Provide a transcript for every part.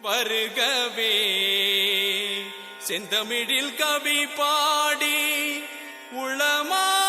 வருகவே. செந்தமிழில் கவி பாடி உளமா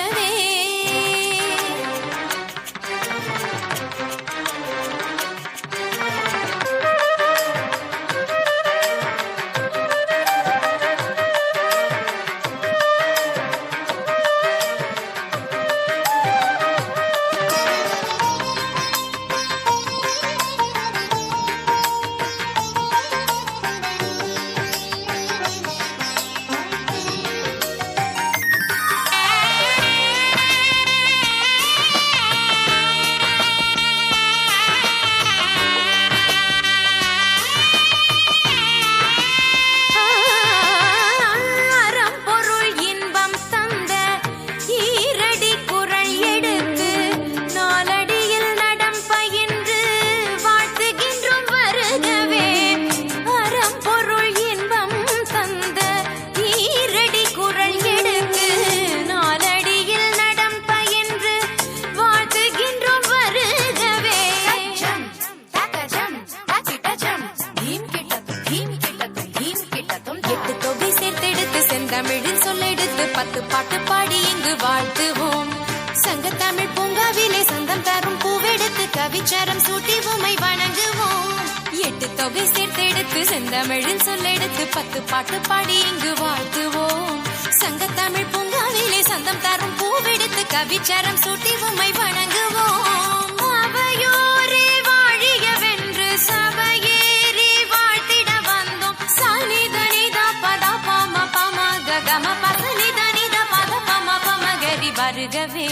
தொகை சேர்த்தெடுத்து செந்தமிழில் சொல்லெடுத்து பத்து பாட்டு பாடி இங்கு வாழ்த்துவோம். சங்கத்தமிழ் பூங்காவிலே சந்தம் தரும் பூவெடுத்து கவிச்சரம் சூட்டி உமை வணங்குவோம். அவையோரே வாழியவென்று சபையேறி வாழ்த்திட வந்தோம். சனிதனித பத பம பம ககம பசனிதனித பத பம பம கரி வருகவே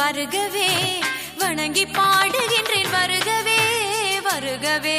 வருகவே வணங்கி பாடுகின்றேன் வருகவே வருகவே.